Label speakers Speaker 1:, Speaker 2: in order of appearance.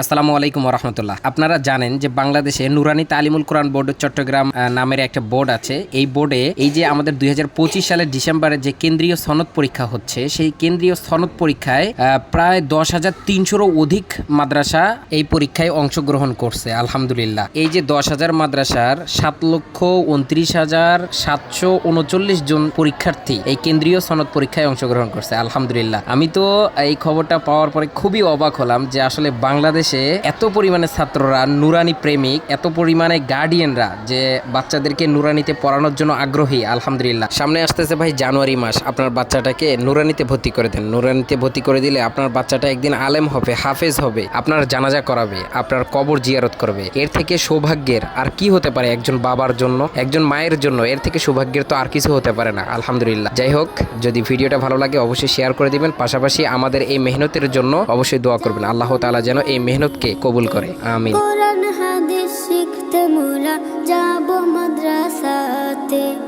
Speaker 1: আসসালামু আলাইকুম রহমতুল্লাহ আপনারা জানেন যে বাংলাদেশে নুরানি তালিমুল কোরআন বোর্ড চট্টগ্রাম নামের একটা বোর্ড আছে। এই বোর্ডে এই যে আমাদের দুই হাজার পঁচিশ সালের ডিসেম্বরে যে কেন্দ্রীয় সনদ পরীক্ষা হচ্ছে, সেই কেন্দ্রীয় সনদ পরীক্ষায় প্রায় দশ হাজার তিনশোরও অধিক মাদ্রাসা এই পরীক্ষায় অংশগ্রহণ করছে, আলহামদুলিল্লাহ। এই যে দশ হাজার মাদ্রাসার সাত লক্ষ উনত্রিশ হাজার সাতশো উনচল্লিশ জন পরীক্ষার্থী এই কেন্দ্রীয় সনদ পরীক্ষায় অংশগ্রহণ করছে, আলহামদুলিল্লাহ। আমি তো এই খবরটা পাওয়ার পরে খুবই অবাক হলাম যে আসলে বাংলাদেশে এত পরিমাণে ছাত্ররা নুরানি প্রেমিক, এত পরিমাণে গার্ডিয়ানরা যে বাচ্চাদেরকে নুরানিতে পড়ানোর জন্য আগ্রহী, আলহামদুলিল্লাহ। সামনে আসতেছে ভাই জানুয়ারি মাস, আপনার বাচ্চাটাকে নুরানিতে ভর্তি করে দেন। নুরানিতে ভর্তি করে দিলে আপনার বাচ্চাটা একদিন আলেম হবে, হাফেজ হবে, আপনার জানাজা করাবে, আপনার কবর জিয়ারত করবে। এর থেকে সৌভাগ্যের আর কি হতে পারে একজন বাবার জন্য, একজন মায়ের জন্য, এর থেকে সৌভাগ্যের তো আর কিছু হতে পারে না, আলহামদুলিল্লাহ। যাই হোক, যদি ভিডিওটা ভালো লাগে অবশ্যই শেয়ার করে দিবেন, পাশাপাশি আমাদের এই মেহনতের জন্য অবশ্যই দোয়া করবেন। আল্লাহ তাআলা যেন এই মেহনতকে কবুল করে। আমিন।
Speaker 2: শিখতে মোরা যাব মাদ্রাসাতে।